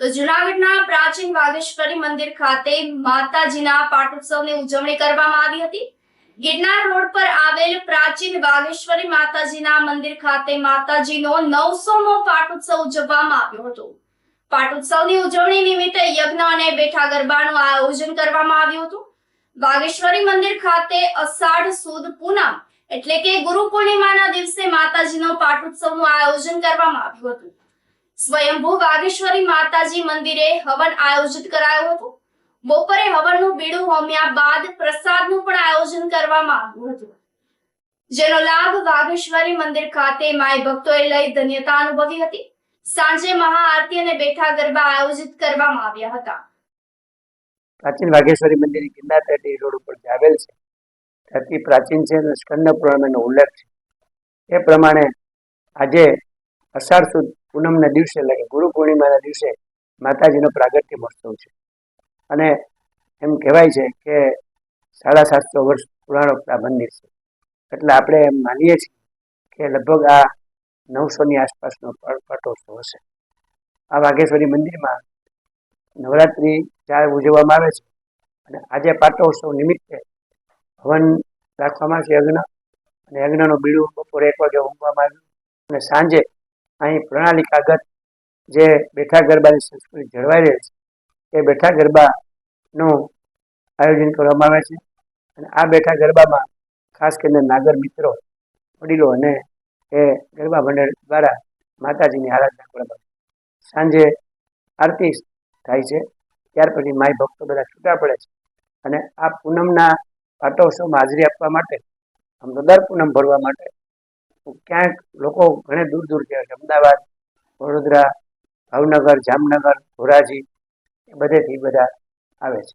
તો જુનાગઢના પ્રાચીન વાગેશ્વરી મંદિર ખાતે માતાજીના પાટોત્સવની ઉજવણી કરવામાં આવી હતી. ગિરનાર રોડ પર આવેલ પ્રાચીન વાગેશ્વરી માતાજીના મંદિર ખાતે માતાજીનો નવસોમો પાટોત્સવ ઉજવવામાં આવ્યો હતો. પાટોત્સવની ઉજવણી નિમિત્તે યજ્ઞ અને બેઠા ગરબાનું આયોજન કરવામાં આવ્યું હતું. વાગેશ્વરી મંદિર ખાતે અષાઢ સુદ પૂનમ એટલે કે ગુરુ પૂર્ણિમાના દિવસે માતાજીનો પાટોત્સવનું આયોજન કરવામાં આવ્યું હતું. સ્વયંભૂ વાગેશ્વરી માતાજી મંદિરે હવન આયોજિત કરાયું હતું. બપોરે હવનનું બીડું હોમ્યા બાદ પ્રસાદનું પણ આયોજન કરવામાં આવ્યું હતું. જેનો લાભ વાગેશ્વરી મંદિર ખાતે માય ભક્તોએ લઈ ધન્યતા અનુભવી હતી. સાંજે મહાઆરતી અને બેઠા ગરબા આયોજિત કરવામાં આવ્યા હતા. પ્રાચીન વાઘેશ્વરી મંદિર ગિરનાર તટી રોડ ઉપર આવેલ છે. અતિ પ્રાચીન છે અને સ્કંદ પુરાણનો ઉલ્લેખ છે. એ પ્રમાણે આજે અષાઢ સુદ પૂનમના દિવસે એટલે કે ગુરુ પૂર્ણિમાના દિવસે માતાજીનો પ્રાગટ્ય મહોત્સવ છે. અને એમ કહેવાય છે કે સાડા સાતસો વર્ષ પુરાણો મંદિર છે. એટલે આપણે એમ માનીએ છીએ કે લગભગ આ નવસોની આસપાસનો પટોત્સવ હશે. આ વાઘેશ્વરી મંદિરમાં નવરાત્રિ ચાર ઉજવવામાં આવે છે અને આજે પાટોત્સવ નિમિત્તે હવન રાખવામાં છે યજ્ઞ અને યજ્ઞનું બીડું બપોરે એક વાગે ઊંઘવામાં આવ્યું અને સાંજે અહીં પ્રણાલિકાગત જે બેઠા ગરબાની સંસ્કૃતિ જળવાઈ રહે છે, એ બેઠા ગરબાનું આયોજન કરવામાં આવે છે. અને આ બેઠા ગરબામાં ખાસ કરીને નાગર મિત્રો, વડીલો અને એ ગરબા મંડળ દ્વારા માતાજીની આરાધના કરવામાં સાંજે આરતી થાય છે, ત્યાર પછી માય ભક્તો બધા છૂટા પડે છે. અને આ પૂનમના પાટોત્સવમાં હાજરી આપવા માટે, આમ દર પૂનમ ભરવા માટે ક્યાંક લોકો ઘણે દૂર દૂર ગયા છે. અમદાવાદ, વડોદરા, ભાવનગર, જામનગર, ધોરાજી બધેથી બધા આવે છે.